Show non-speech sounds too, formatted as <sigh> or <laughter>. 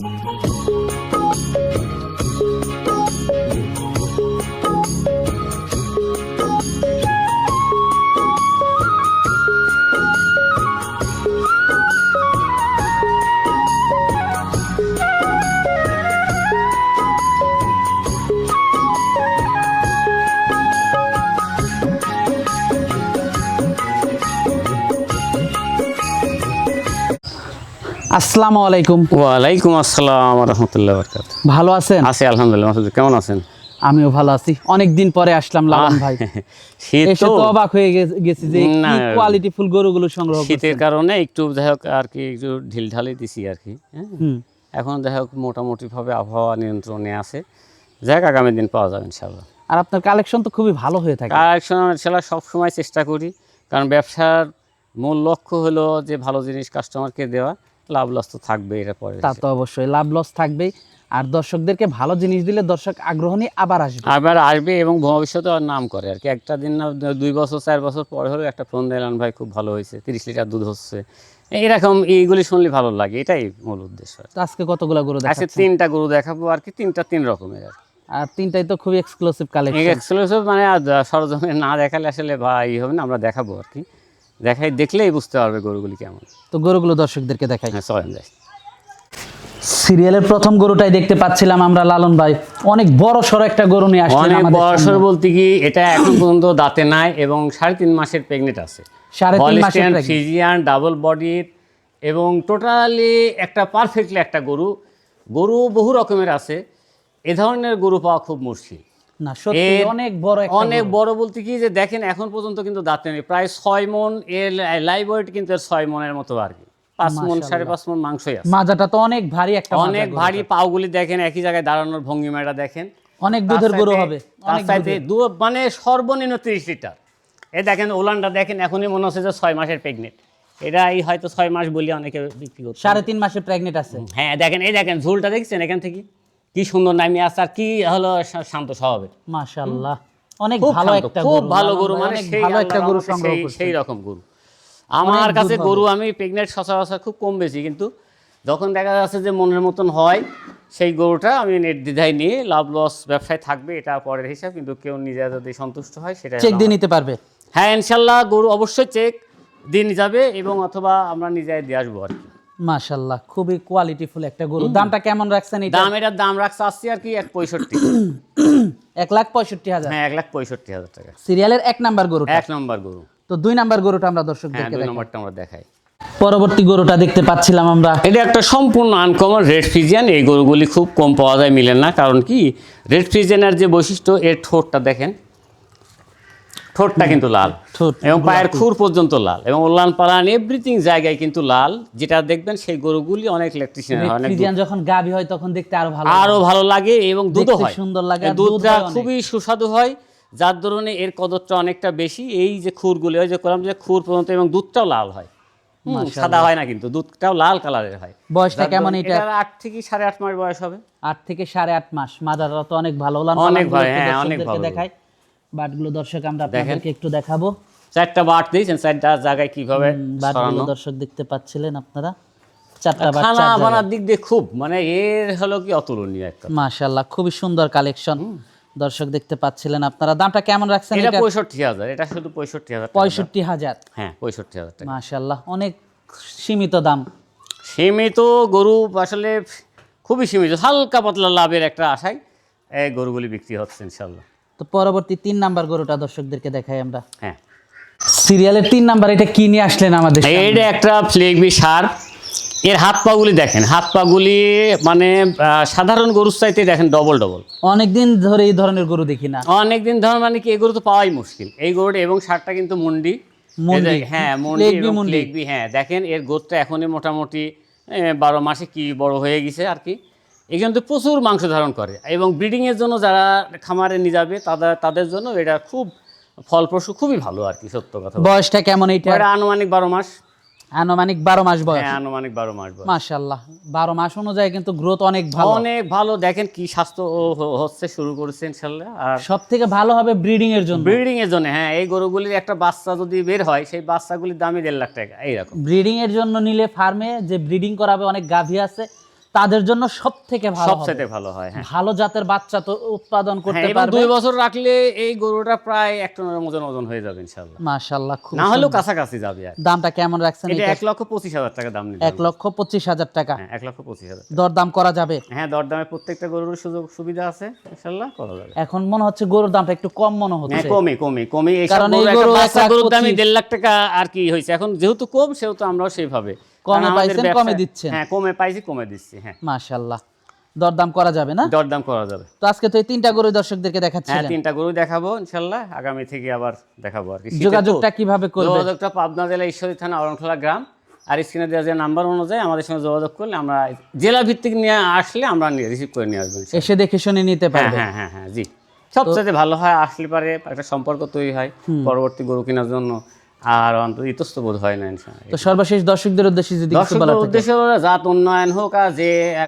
Música আসসালামু আলাইকুম। ওয়ালাইকুম আসসালাম রহমতুল্লাহ বরকাত ভালো আছেন? আছি আলহামদুলিল্লাহ মাসুদ কেমন আছেন? আমিও ভালো আছি। অনেক দিন পরে আসলাম লালন ভাই। <laughs> শীত তো। অবাক হয়ে গেছি যে কি কোয়ালিটি ফুল গরুগুলো সংগ্রহ শীতের কারণে একটু যাই হোক আর কি একটু ঢিল ঢালি দিছি আর কি হ্যাঁ। এখন যাই হোক মোটামুটিভাবে আবহাওয়া নিয়ন্ত্রণে আছে। যাই হোক আগামী দিন পাওয়া যাবে ইনশাল্লাহ আর আপনার কালেকশন তো খুবই ভালো হয়ে থাকে। কালেকশন সেটা সবসময় চেষ্টা করি। কারণ ব্যবসার মূল লক্ষ্য হলো যে ভালো জিনিস কাস্টমারকে দেওয়া। লাভ লস তো থাকবে এটা পরে তা তো অবশ্যই লাভ লস থাকবেই। আর দর্শকদেরকে ভালো জিনিস দিলে দর্শক আগ্রহ নিয়ে আবার আসবে। আবার আসবে এবং ভবিষ্যতে আর নাম করে। আর কি একটা দিন না দুই বছর চার বছর পরে হলেও একটা ফোন দিলাম ভাই খুব ভালো হয়েছে তিরিশ লিটার দুধ হচ্ছে। এরকম এইগুলি শুনলে ভালো লাগে এটাই মূল উদ্দেশ্য আজকে কতগুলো গরু আজকে তিনটা গরু দেখাবো আর কি তিনটা তিন রকমের আর আর তিনটাই তো খুবই এক্সক্লুসিভ কালেকশন এক্সক্লুসিভ মানে আর সরজমে না দেখালে আসলে ভাই হবে না আমরা দেখাবো আর কি। দেখাই দেখলেই বুঝতে পারবে গরুগুলি কেমন। তো গরুগুলো দর্শকদেরকে দেখাই। হ্যাঁ চলেন যাই। সিরিয়ালের প্রথম গরুটাই দেখতে পাচ্ছিলাম আমরা লালন ভাই। অনেক বড় সড়ো একটা গরু নিয়ে আসলেন অনেক বয়সের সামনে। বলতে কি এটা এখন পর্যন্ত দাঁতে নাই এবং সাড়ে তিন মাসের প্রেগনেন্ট আছে। সাড়ে তিন মাসের। ফিজিয়ান ডাবল বডির এবং টোটালি একটা পারফেক্টলি একটা গরু। গরু বহু রকমের আছে। এ ধরনের গরু পাওয়া খুব মুশকিল। না সত্যি অনেক বড় অনেক বড় বলতে কি যে দেখেন এখন পর্যন্ত কিন্তু দাঁতে নেই। প্রায় ছয় মন এর লাইভ ওয়েট কিন্তু ছয় মনের মতো আর কি। পাঁচ মন সাড়ে পাঁচ মন মাংসই আছে। মাজাটা তো অনেক ভারী একটা অনেক ভারী পাওগুলি দেখেন একই জায়গায় দাঁড়ানোর ভঙ্গিমাটা দেখেন। অনেক দুধের গরু হবে মানে সর্বনিম্ন তিরিশ লিটার। এ দেখেন ওলানটা দেখেন এখনই মনে হচ্ছে যে ছয় মাসের প্রেগনেন্ট এটা এই হয়তো ছয় মাস বলে অনেকে বিক্রি করছে সাড়ে তিন মাসে প্রেগনেন্ট আছে। হ্যাঁ দেখেন এই দেখেন ঝুলটা দেখছেন এখান থেকে? কি সুন্দর নামিয়ে আসছে আর কি হলো শান্ত স্বভাবের। মাশাআল্লাহ। অনেক খুব ভালো একটা খুব ভালো গরু মানে সেই ভালো একটা গরু সংগ্রহ সেই- রকম গরু। আমার কাছে গরু আমি প্রেগনেন্ট সচরাচর খুব কম বেশি কিন্তু যখন দেখা যাচ্ছে যে মনের মতন হয় সেই গরুটা আমি নির্দ্বিধায় নিয়ে লাভ লস ব্যবসায় থাকবে এটা পরের হিসাব কিন্তু কেউ নিজে যদি সন্তুষ্ট হয় সেটা চেক দিয়ে নিতে পারবে? হ্যাঁ ইনশাল্লাহ গরু অবশ্যই চেক দিন যাবে এবং অথবা আমরা নিজে দিয়ে আসব আর কি। মাশাআল্লাহ খুবই কোয়ালিটিফুল একটা গরু। দামটা কেমন রাখছেন এটা? দাম এটার দাম রাখছে আসছি আর কি এক পঁয়ষট্টি। <coughs> এক লাখ পঁয়ষট্টি হাজার। হ্যাঁ এক লাখ পঁয়ষট্টি হাজার টাকা। সিরিয়ালের এক নাম্বার গরুটা। এক নম্বর গরু। তো দুই নাম্বার গরুটা আমরা হ্যাঁ দর্শকদেরকে দুই দেখাই। নম্বরটা আমরা দেখাই। পরবর্তী গরুটা দেখতে পাচ্ছিলাম আমরা। এটা একটা সম্পূর্ণ আনকমন রেড ফ্রিজিয়ান এই গরুগুলি খুব কম পাওয়া যায় মিলে না। কারণ কি? রেড ফ্রিজিয়ানের যে বৈশিষ্ট্য এর ঠোঁটটা দেখেন। ঠোঁটটা কিন্তু লাল। এবং পায়ের খুর পর্যন্ত লাল। এবং উল্লান পালান এভরিথিং জায়গায় কিন্তু লাল। যেটা দেখবেন সেই গরুগুলি অনেক ইলেকট্রিশিয়ান হয় অনেক যখন গাভী হয় তখন দেখতে আরও ভালো আরও ভালো লাগে এবং দুধও হয়। সুন্দর লাগে দুধটা খুবই সুস্বাদু হয় যার দরুনে এর কদরটা অনেকটা বেশি। এই যে খুরগুলি ওই যে করলাম যে খুর পর্যন্ত এবং দুধটাও লাল হয়। সাদা হয় না কিন্তু দুধটাও লাল কালারের হয়। বয়সটা কেমন এটা? আট থেকে সাড়ে আট মাস বয়স হবে। আট থেকে সাড়ে আট মাস। মাদাররা তো অনেক ভালো। অনেক ভালো, হ্যাঁ, অনেক ভালো। দেখাই। বাটগুলো দর্শক আমরা আপনাদেরকে একটু দেখাবো। চারটা বাট দিয়েছেন চারটা জায়গায় কীভাবে বাটগুলো দর্শক দেখতে পাচ্ছিলেন আপনারা। চারটা বাট খানা বানার দিক দিয়ে খুব মানে এর হলো কি অতুলনীয় একটা। মাশাআল্লাহ খুবই সুন্দর কালেকশন। দর্শক দেখতে পাচ্ছিলেন আপনারা। দামটা কেমন রাখছেন এটা শুধু পঁয়ষট্টি হাজার টাকা। দাম। পঁয়ষট্টি হাজার। হ্যাঁ টাকা। মাশাআল্লাহ অনেক সীমিত দাম। সীমিত গরু আসলে খুবই সীমিত হালকা পাতলা লাভের একটা আশায় এই গরুগুলি বিক্রি হচ্ছে ইনশাল্লাহ তো পরবর্তী তিন নাম্বার গরুটা দর্শকদেরকে দেখাই আমরা। হ্যাঁ। সিরিয়ালের তিন নাম্বার এটা কি নিয়ে আসলেন আমাদের? এইটা একটা ফ্লেগবি সার এর হাত পাগুলি দেখেন হাত পাগুলি মানে সাধারণ গরুর চাইতে দেখেন ডবল ডবল অনেকদিন ধরে এই ধরনের গরু দেখি না। অনেকদিন ধর মানে কি এই গরু তো পাওয়াই মুশকিল। এই গরুটা এবং সারটা কিন্তু মুন্ডি। মুন্ডি। হ্যাঁ মুন্ডি। হ্যাঁ দেখেন এর গোদটা এখনই মোটামুটি বারো মাসে কি বড় হয়ে গেছে আর কি। এই কিন্তু প্রচুর মাংস ধারণ করে। এবং ব্রিডিংয়ের জন্য যারা খামারে নিয়ে যাবে তাদের তাদের জন্য এটা খুব ফলপ্রসূ খুবই ভালো আর কি সত্য কথা বয়সটা কেমন এইটা এটা আনুমানিক বারো মাস। আনুমানিক বারো মাস বয়স? হ্যাঁ আনুমানিক বারো মাস বয়স। মাশাআল্লাহ বারো মাস অনুযায়ী কিন্তু গ্রোথ অনেক ভালো। অনেক ভালো দেখেন কি স্বাস্থ্য হচ্ছে শুরু করেছে ইনশাল্লাহ আর সব থেকে ভালো হবে ব্রিডিং এর জন্য? ব্রিডিং এর জন্য হ্যাঁ এই গরুগুলির একটা বাচ্চা যদি বের হয় সেই বাচ্চাগুলির দামই দেড় লাখ টাকা এইরকম। ব্রিডিং এর জন্য নিলে ফার্মে যে ব্রিডিং করাবে অনেক গাভী আছে তাদের জন্য সব থেকে ভালো। সবচেয়ে ভালো হয় হ্যাঁ। ভালো জাতের বাচ্চা তো উৎপাদন হ্যাঁ করতে পারবে। দুই বছর রাখলে এই গরুটা প্রায় এক টনের ওজন ওজন হয়ে যাবে ইনশাল্লাহ মাশাল্লাহ খুব না হলেও। কাছাকাছি যাবে আর দামটা কেমন রাখছেন এটা? এক লক্ষ পঁচিশ হাজার টাকা দাম নিল এক লক্ষ পঁচিশ হাজার টাকা। হ্যাঁ এক লক্ষ পঁচিশ হাজার দরদাম করা যাবে? হ্যাঁ দরদামে প্রত্যেকটা গরুর সুযোগ সুবিধা আছে ইনশাল্লাহ করা যাবে। এখন মনে হচ্ছে গরুর দামটা একটু কম মনে হ্যাঁ হচ্ছে কমে কমে কমে। এই কারণ গরুর দামই। দেড় লাখ টাকা আর কি হয়েছে। এখন যেহেতু কম সেহেতু আমরাও সেইভাবে কমে পাইছেন, কমে দিচ্ছেন। হ্যাঁ কমে পাইছি কমে দিচ্ছি হ্যাঁ। মাশাল্লাহ দরদাম করা যাবে না? দরদাম করা যাবে। তো আজকে তো এই তিনটা গরু দর্শকদেরকে হ্যাঁ তিনটা গরু দেখাবো ইনশাল্লাহ আগামী থেকে আবার দেখাবো আর কি। যোগাযোগটা কীভাবে করবে? যোগাযোগটা পাবনা জেলা ঈশ্বরী থানা অরণখোলা গ্রাম। আর স্ক্রিনে দেওয়া যে নাম্বার অনুযায়ী আমাদের সঙ্গে যোগাযোগ করলে আমরা জেলা ভিত্তিক নিয়ে আসলে আমরা নিয়ে রিসিভ করে নিয়ে আসব। এসে দেখে শুনে নিতে হ্যাঁ পারবে। হ্যাঁ হ্যাঁ হ্যাঁ জি। সবচেয়ে ভালো হয় আসলে পারে একটা সম্পর্ক তৈরি হয়। পরবর্তী গরু কেনার জন্য আর অন্তত ইতস্তবোধ হয় না তো সর্বশেষ দর্শকদের উদ্দেশ্যে যদি দর্শকদের উদ্দেশ্য জাত উন্নয়ন হোক আর যে